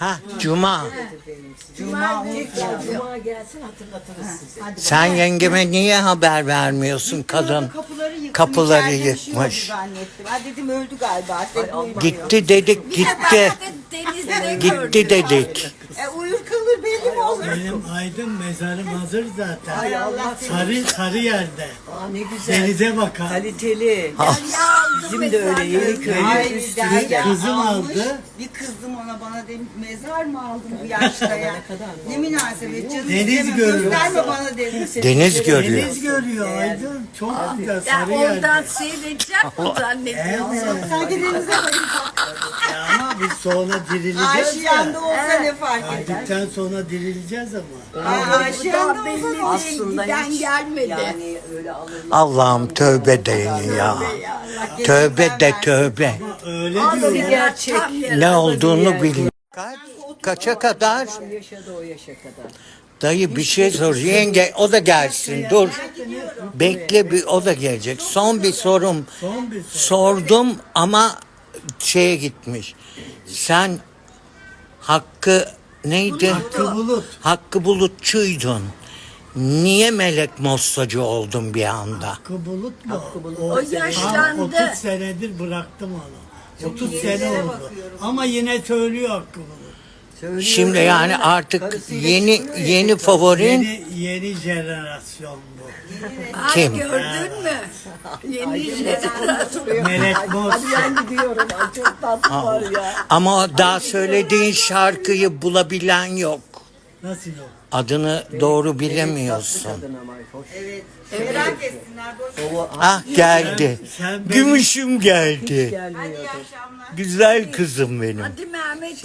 Ha Cuma. Cuma unutma. Cuma gelsin hatırlatırız size. Sen yengeme niye haber vermiyorsun kadın? Kapıları yıkmış. Kapıları içeride bir oldu yıkmış. Zannettim. Ha dedim öldü galiba. Gitti dedik gitti. Denizde Gitti dedik. Benim aydın mezarım hazır zaten. Ay Allah. Sarı sarı yerde. Aa ne güzel. Denize bakar. Kaliteli. Bizim de öyle yeni köy. Ay Kız- Derya kızım almış. aldı. Bir kızdım ona bana demiş mezar mı aldın bu yaşta ya? ne münasebet canım. Deniz istemem, görüyor. Gösterme bana dedim. Deniz görüyor. Deniz görüyor aydın. Çok güzel Ya sarı oradan yerde. seyredeceğim mi zannediyorsun? Evet. Sanki denize bakayım. Ya ama biz sonra dirileceğiz Aşiyanda ya. olsa ne fark eder? Öldükten sonra dirileceğiz ama. Ay, Daha Aşiyanda belli olsa ne değil. Aslında Giden hiç gelmedi. Yani öyle alınmaz. Allah'ım tövbe deyin ya. Tövbe de tövbe. Öyle diyor. gerçek. Ne olduğunu bilmiyorum. Kaç? Kaça kadar? Yaşadı o yaşa kadar. Dayı bir şey sor. Yenge o da gelsin. Dur. Bekle bir o da gelecek. Son bir sorum. Son bir soru. Sordum ama şeye gitmiş. Sen Hakkı neydi? Hakkı Bulut. Hakkı Bulutçuydun. Niye melek mostacı oldun bir anda? Hakkı Bulut mu? O yaşlandı. Tam 30 senedir bıraktım onu. 30 sene oldu. Ama yine söylüyor Hakkı Bulut. Söylüyor. Şimdi yani artık Karısıyla yeni ya. yeni favorin Yeni, yeni jenerasyon bu. Ay Kim? gördün mü? Yeni. Melek Moz. Ben gidiyorum. Ay çok tatlı var ya. ama daha söylediğin şarkıyı bulabilen yok. Nasıl yok? Adını doğru bilemiyorsun. Kadın ama hoş. Evet. Merak etsinler. Boş. Ah geldi. Sen benim- Gümüşüm geldi. gelmiyor. İyi akşamlar. Güzel kızım benim. Hadi Mehmet